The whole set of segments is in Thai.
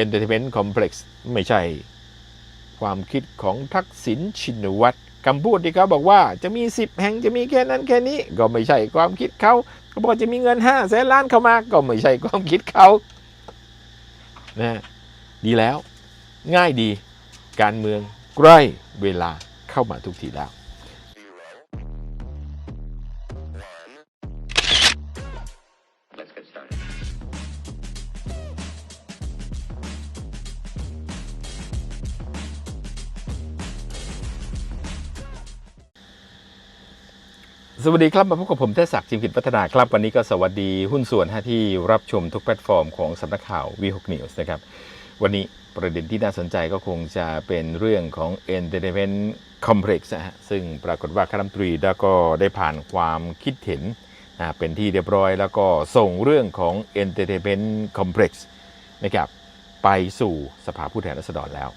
Entertainment Complex ไม่ใช่ ความคิดของทักษิณชินวัตรคำพูดที่เขาบอกว่าจะมี 10 แห่งจะมีแค่นั้นแค่นี้ ก็ไม่ใช่ความคิดเขาเขาบอกจะมีเงิน5แสนล้านเข้ามาก็ไม่ใช่ความคิดเขานะฮะดีแล้วง่ายดีการเมืองใกล้เวลาเข้ามาทุกทีแล้ว สวัสดีครับ มาพบกับผมเทศศักดิ์จิมกิจพัฒนาครับ วันนี้ก็สวัสดีหุ้นส่วนฮะที่รับชมทุกแพลตฟอร์มของสำนักข่าว V6 News นะครับ วันนี้ประเด็นที่น่าสนใจก็คงจะเป็นเรื่องของ Entertainment Complex นะฮะซึ่งปรากฏว่าคณะรัฐมนตรีแล้วก็ได้ผ่านความคิดเห็นเป็นที่เรียบร้อย แล้วก็ส่งเรื่องของ Entertainment Complex นะครับไปสู่สภาผู้แทนราษฎรแล้ว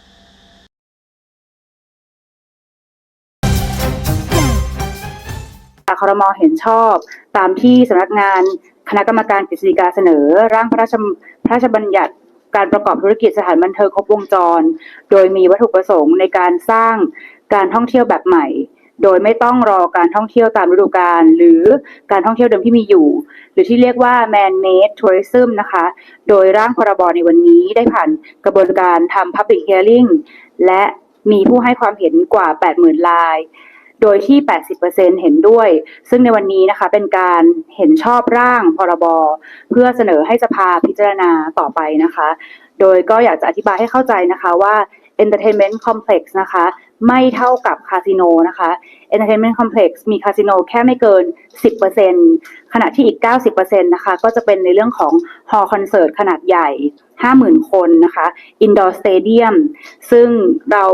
ครมเห็นชอบ ตามที่สำนักงานคณะกรรมการกฤษฎีกาเสนอ ร่างพระราชพระราชบัญญัติการประกอบธุรกิจสถานบันเทิงครบวงจร โดยมีวัตถุประสงค์ในการสร้างการท่องเที่ยวแบบใหม่ โดยไม่ต้องรอการท่องเที่ยวตามฤดูกาลหรือการท่องเที่ยวเดิมที่มีอยู่ หรือที่เรียกว่า man made tourism นะคะ โดยร่างพรบในวันนี้ได้ผ่านกระบวนการทำ public hearing และมีผู้ให้ความเห็นกว่า 80,000ลาย โดยที่ 80%เห็นด้วย ซึ่งในวันนี้นะคะเป็นการเห็นชอบร่างพรบเพื่อเสนอให้สภาพิจารณาต่อไปนะคะ โดยก็อยากจะอธิบายให้เข้าใจนะคะว่า Entertainment Complex นะคะ ไม่เท่ากับคาสิโนนะคะ Entertainment Complex มีคาสิโนแค่ไม่เกิน 10%ขณะที่อีก 90%นะคะ ก็จะเป็นในเรื่องของ Hall Concert ขนาดใหญ่ 50,000 คนนะคะ Indoor Stadium ซึ่งเรา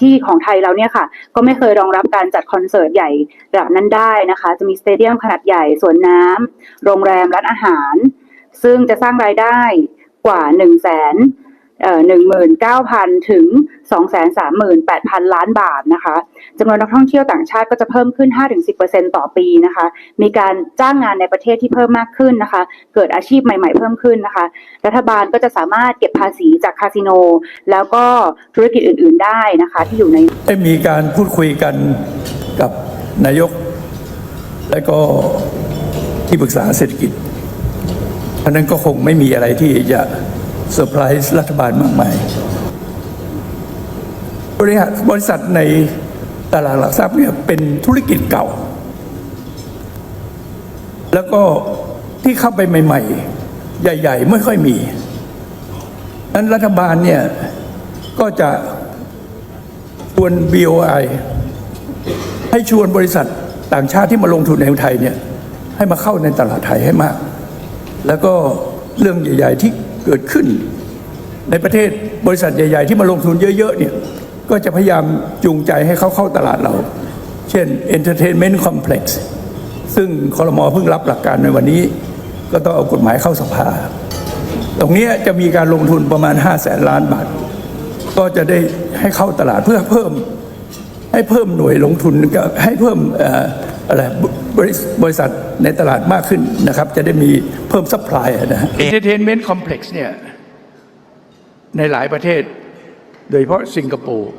ที่ของไทยเราเนี่ยค่ะ ก็ไม่เคยรองรับการจัดคอนเสิร์ตใหญ่แบบนั้นได้นะคะ จะมีสเตเดียมขนาดใหญ่สวนน้ำโรงแรมร้านอาหาร ซึ่งจะสร้างรายได้กว่า1 0 0 0 0แสน เอ่อ19,000ถึง238,000ล้านบาทนะคะจำนวนนักท่องเที่ยวต่างชาติก็จะเพิ่มขึ้น5-10%ต่อปีนะคะ มีการจ้างงานในประเทศที่เพิ่มมากขึ้นนะคะ เกิดอาชีพใหม่ ๆ เพิ่มขึ้นนะคะ รัฐบาลก็จะสามารถเก็บภาษีจากคาสิโน แล้วก็ธุรกิจอื่น ๆ ได้นะคะ ที่อยู่ในได้มีการพูดคุยกันกับนายก และก็ที่ปรึกษาเศรษฐกิจอันนั้นก็คงไม่มีอะไรที่จะ เซอร์ไพรส์รัฐบาลมากมายบริษัทบริษัทในตลาดหลักทรัพย์เนี่ยเป็นธุรกิจเก่า แล้วก็ที่เข้าไปใหม่ ๆ ใหญ่ ๆ ไม่ค่อยมีนั้นรัฐบาลเนี่ยก็จะชวน BOI ให้ชวนบริษัทต่างชาติที่มาลงทุนในไทยเนี่ยให้มาเข้าในตลาดไทยให้มาก แล้วก็เรื่องใหญ่ ๆ ที่ เกิดขึ้น ในประเทศบริษัทใหญ่ ๆ ที่มาลงทุนเยอะๆเนี่ยก็จะพยายามจูงใจให้เขาเข้าตลาดเรา เช่น Entertainment Complex ซึ่งคอรมอเพิ่งรับหลักการในวันนี้ ก็ต้องเอากฎหมายเข้าสภา ตรงนี้จะมีการลงทุนประมาณ 5 0 0แสนล้านบาท ก็จะได้ให้เข้าตลาดเพื่อเพิ่มให้เพิ่มหน่วยลงทุนก็ให้เพิ่มออะไร บริษบริษัทในตลาดมากขึ้นนะครับ จะได้มีเพิ่มซัพพลายนะฮะ Entertainment Complex เนี่ย ในหลายประเทศ โดยเฉพาะสิงคโปร์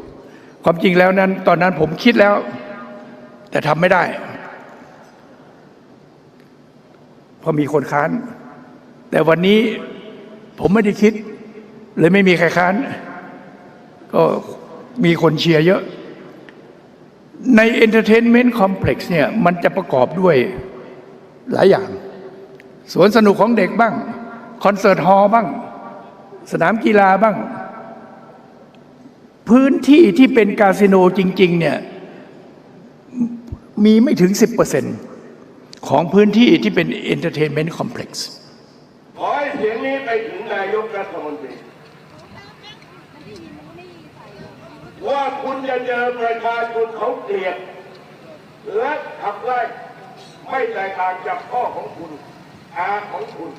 ความจริงแล้วนั้น ตอนนั้นผมคิดแล้ว แต่ทำไม่ได้ เพราะมีคนค้าน แต่วันนี้ผมไม่ได้คิด เลยไม่มีใครค้าน ก็มีคนเชียร์เยอะ ใน Entertainment Complex เนี่ยมันจะประกอบด้วยหลายอย่าง สวนสนุกของเด็กบ้าง คอนเสิร์ตฮอลล์บ้าง สนามกีฬาบ้าง พื้นที่ที่เป็นคาสิโนจริง ๆ เนี่ยมีไม่ถึง 10%ของพื้นที่ที่เป็น Entertainment Complex ขอให้เสียงนี้ไปถึงนายกรัฐมนตรี ว่าคุณจะเจอประชาชนเขาเกลียด และขับไล่ไม่แตกต่างจากพ่อของคุณอาของคุณ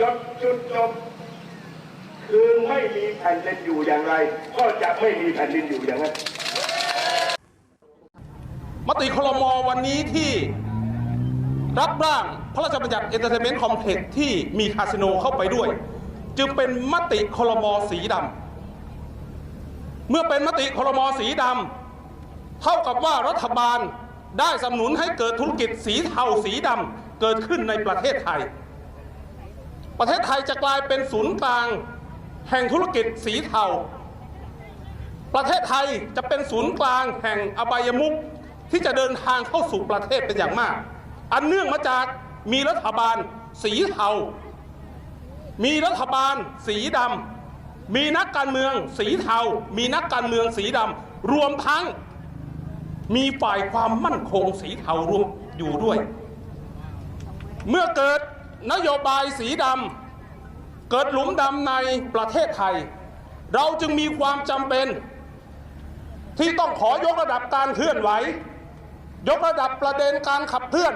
จบจุดจบคือไม่มีแผ่นดินอยู่อย่างไร ก็จะไม่มีแผ่นดินอยู่อย่างนั้นมติคลมวันนี้ที่รับร่างพระราชบัญญัติเอนเตอร์เทนเมนต์คอมเพล็กซ์ที่มีคาสิโนเข้าไปด้วย จึงเป็นมติคลมสีดำ เมื่อเป็นมติคลมสีดำเท่ากับว่ารัฐบาลได้สนับสนุนให้เกิดธุรกิจสีเทาสีดำเกิดขึ้นในประเทศไทย ประเทศไทยจะกลายเป็นศูนย์กลาง แห่งธุรกิจสีเทา ประเทศไทยจะเป็นศูนย์กลางแห่งอบายมุขที่จะเดินทางเข้าสู่ประเทศเป็นอย่างมาก อันเนื่องมาจากมีรัฐบาลสีเทา มีรัฐบาลสีดำ มีนักการเมืองสีเทา มีนักการเมืองสีดำรวมทั้งมีฝ่ายความมั่นคงสีเทารวมอยู่ด้วย เมื่อเกิดนโยบายสีดำเกิดหลุมดำในประเทศไทย เราจึงมีความจำเป็น ที่ต้องขอยกระดับการเคลื่อนไหว ยกระดับประเด็นการขับเคลื่อน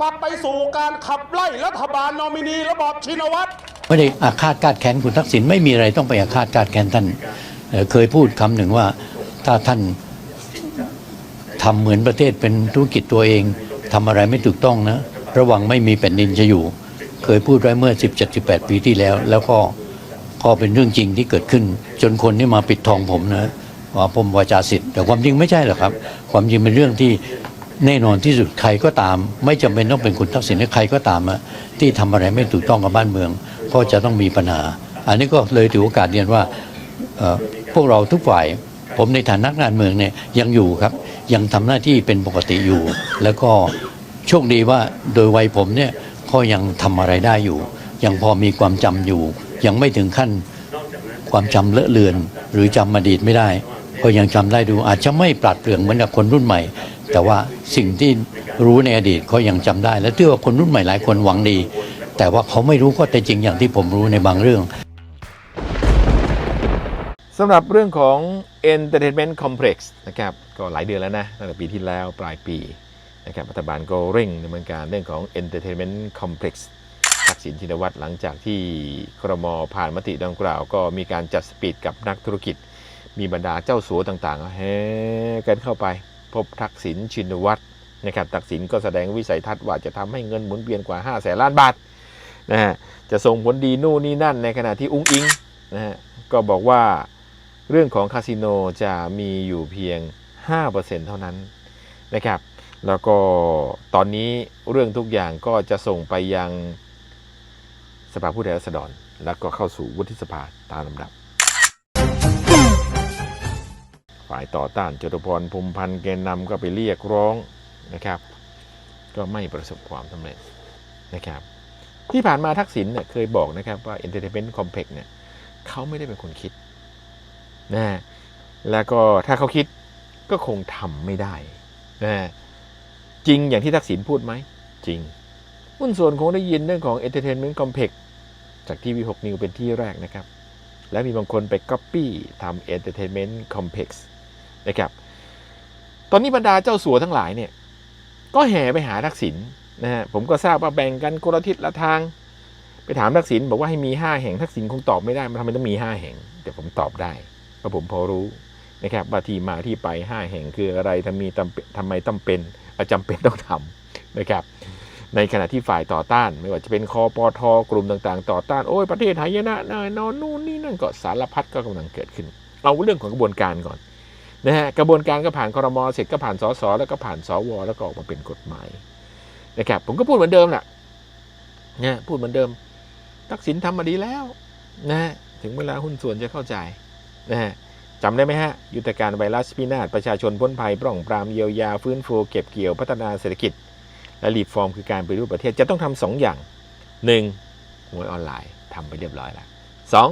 กลับไปสู่การขับไล่รัฐบาลนอมินีระบอบชินวัตร ไม่ได้อาฆาตกาดแค้นคุณทักษิณไม่มีอะไรต้องไปอาฆาตกาดแค้นท่านเเคยพูดคำหนึ่งว่าถ้าท่านทำเหมือนประเทศเป็นธุรกิจตัวเองทำอะไรไม่ถูกต้องนะ ระวังไม่มีแผ่นดินจะอยู่ เคยพูดไว้เมื่อ 17-18 ปีที่แล้ว แล้วก็ก็เป็นเรื่องจริงที่เกิดขึ้น จนคนนี่มาปิดทองผมนะว่าผมวาจาสิทธิ์แต่ความจริงไม่ใช่หรอกครับ ความจริงเป็นเรื่องที่แน่นอนที่สุดใครก็ตาม ไม่จำเป็นต้องเป็นคุณทักษิณหรือใครก็ตามอะที่ทำอะไรไม่ถูกต้องกับบ้านเมือง ก็จะต้องมีปัญหา อันนี้ก็เลยถือโอกาสเรียนว่าพวกเราทุกฝ่ายผมในฐานะนักการเมืองเนี่ยยังอยู่ครับ ยังทำหน้าที่เป็นปกติอยู่ แล้วก็โชคดีว่าโดยวัยผมเนี่ยก็ยังทำอะไรได้อยู่ ยังพอมีความจำอยู่ ยังไม่ถึงขั้นความจำเลอะเลือน หรือจำอดีตไม่ได้ ก็ยังจำได้ดูอาจจะไม่ปราดเปรื่องเหมือนกับคนรุ่นใหม่ แต่ว่าสิ่งที่รู้ในอดีตเขายังจำได้ และเชื่อว่าคนรุ่นใหม่หลายคนหวังดี แต่ว่าเขาไม่รู้ข้อเท็จจริงอย่างที่ผมรู้ในบางเรื่องสำหรับเรื่องของ Entertainment Complex นะครับก็หลายเดือนแล้วนะตั้งแต่ปีที่แล้วปลายปีนะครับรัฐบาลก็เร่งดำเนินการเรื่องของ Entertainment Complex ทักษิณชินวัตรหลังจากที่ครมผ่านมติดังกล่าว ก็มีการจัดสปีดกับนักธุรกิจ มีบรรดาเจ้าสัวต่างๆแห่กันเข้าไป พบทักษิณชินวัตรนะครับทักษิณก็แสดงวิสัยทัศน์ว่าจะทำให้เงินหมุนเวียนกว่า5แสนล้านบาท นะฮะจะส่งผลดีนู่นนี่นั่นในขณะที่อุ้งอิงนะฮะก็บอกว่าเรื่องของคาสิโนจะมีอยู่เพียง 5%เท่านั้นนะครับ แล้วก็ตอนนี้เรื่องทุกอย่างก็จะส่งไปยังสภาผู้แทนราษฎร แล้วก็เข้าสู่วุฒิสภาตามลำดับ ฝ่ายต่อต้านจตุพรพรมพันธ์แกนนำก็ไปเรียกร้องนะครับ ก็ไม่ประสบความสำเร็จนะครับ ที่ผ่านมาทักษิณเนี่ยเคยบอกนะครับว่า Entertainment Complex เนี่ยเขาไม่ได้เป็นคนคิดนะฮะแล้วก็ถ้าเขาคิดก็คงทำไม่ได้นะฮะจริงอย่างที่ทักษิณพูดไหม จริงหุ้นส่วนคงได้ยินเรื่องของ Entertainment Complex จากทีวี 6 นิวเป็นที่แรกนะครับ และมีบางคนไป Copy ทำ Entertainment Complex นะครับ ตอนนี้บรรดาเจ้าสัวทั้งหลายเนี่ย ก็แห่ไปหาทักษิณ นะฮะผมก็ทราบว่าแบ่งกันคนละทิศละทาง ไปถามทักษิณบอกว่าให้มี5แห่งทักษิณคงตอบไม่ได้มันทำไมต้องมี5แห่งแต่ผมตอบได้เพราะผมพอรู้นะครับว่าที่มาที่ไป5แห่งคืออะไรทำมีทำไมต้องเป็นเอ่อจำเป็นต้องทำนะครับในขณะที่ฝ่ายต่อต้าน ไม่ว่าจะเป็นคอปอทกลุ่มต่างๆ ต่อต้านโอ้ยประเทศหายนะนายนอนนู่นนี่นั่นก็สารพัดก็กำลังเกิดขึ้น เอาเรื่องของกระบวนการก่อนนะฮะกระบวนการก็ผ่านครมเสร็จก็ผ่านสสแล้วก็ผ่านสวแล้วก็ออกมาเป็นกฎหมาย นะครับผมก็พูดเหมือนเดิมแหละนะพูดเหมือนเดิม ทักษิณทำมาดีแล้วนะถึงเวลาหุ้นส่วนจะเข้าใจนะฮะจำได้ไหมฮะ ยุทธการไวรัสพินาศประชาชนพ้นภัยปร่องปรามเยียวยาฟื้นฟูเก็บเกี่ยวพัฒนาเศรษฐกิจ และรีฟอร์มคือการปรูปประเทศจะต้องทำสองอย่างหนึ่งหวยออนไลน์ทำไปเรียบร้อยแล้วสอง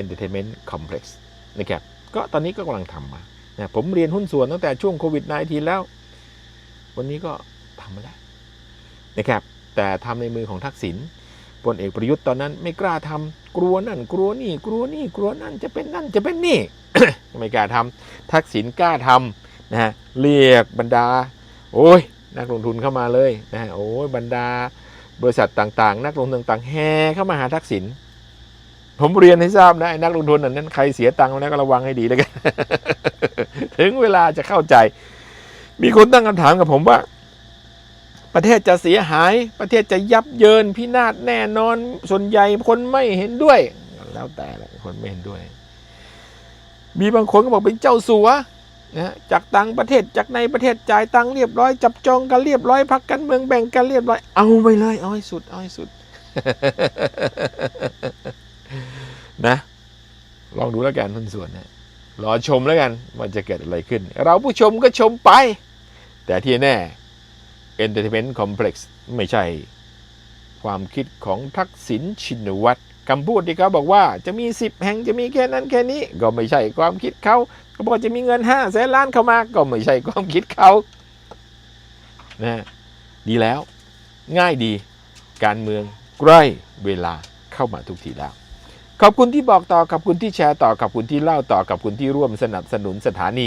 entertainment complex นะครับก็ตอนนี้ก็กำลังทำมานะผมเรียนหุ้นส่วนตั้งแต่ช่วงโควิด -19 แล้ว วันนี้ก็ทำมาแล้ว นะครับแต่ทำในมือของทักษิณพลเอกประยุทธ์ตอนนั้นไม่กล้าทำกลัวนั่นกลัวนี่กลัวนี่กลัวนั่นจะเป็นนั่นจะเป็นนี่ไม่กล้าทำทักษิณกล้าทำนะฮะเรียกบรรดา โอ้ยนักลงทุนเข้ามาเลยนะฮะโอ้ยบรรดา บริษัทต่างๆ นักลงทุนต่างๆแห่เข้ามาหาทักษิณผมเรียนให้ทราบนะไอ้นักลงทุนอันนั้นใครเสียตังค์แล้วก็ระวังให้ดีแล้วกันถึงเวลาจะเข้าใจ มีคนตั้งคำถามกับผมว่า ประเทศจะเสียหาย ประเทศจะยับเยินพินาศแน่นอน ส่วนใหญ่คนไม่เห็นด้วย แล้วแต่แหละคนไม่เห็นด้วย มีบางคนก็บอกเป็นเจ้าสัวนะจากต่างประเทศจากในประเทศจ่ายตังเรียบร้อย จับจองกันเรียบร้อยพักกันเมืองแบ่งกันเรียบร้อย เอาไปเลย เอาให้สุด เอาให้สุด นะ ลองดูแล้วกันทุนส่วนนะรอชมแล้วกันว่าจะเกิดอะไรขึ้น เราผู้ชมก็ชมไป แต่ที่แน่ Entertainment Complex ไม่ใช่ ความคิดของทักษิณชินวัตรคำพูดที่เขาบอกว่าจะมี 10 แห่งจะมีแค่นั้นแค่นี้ ก็ไม่ใช่ความคิดเขาเขาบอกจะมีเงิน5แสนล้านเข้ามาก็ไม่ใช่ความคิดเขานะดีแล้ว ง่ายดี การเมืองใกล้เวลาเข้ามาทุกทีแล้ว ขอบคุณที่บอกต่อขอบคุณที่แชร์ต่อขอบคุณที่เล่าต่อขอบคุณที่ร่วมสนับสนุนสถานี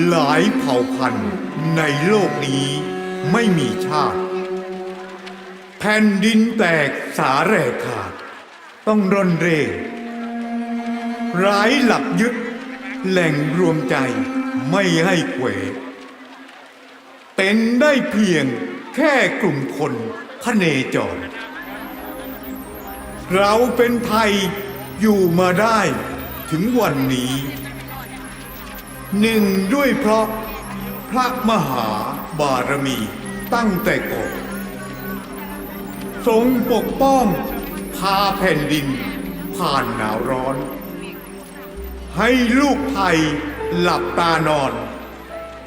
หลายเผ่าพันธุ์ในโลกนี้ไม่มีชาติ แผ่นดินแตกสาแหรกขาด ต้องร่อนเร่ร้ายหลักยึด แหล่งรวมใจไม่ให้เขวเป็นได้เพียงแค่กลุ่มคนพเนจร เราเป็นไทยอยู่มาได้ถึงวันนี้ หนึ่งด้วยเพราะพระมหาบารมีตั้งแต่ก่อนทรงปกป้องพาแผ่นดินผ่านหนาวร้อน ให้ลูกไทยหลับตานอน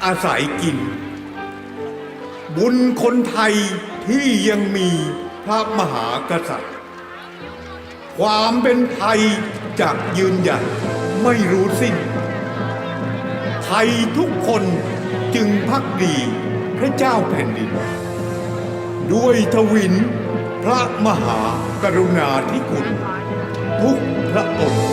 อาศัยกิน บุญคนไทยที่ยังมีพระมหากษัตริย์ ความเป็นไทยจะยืนหยัดไม่รู้สิ้น ไทยทุกคนจึงพักดีพระเจ้าแผ่นดิน ด้วยทวินพระมหากรุณาธิคุณ ทุกพระองค์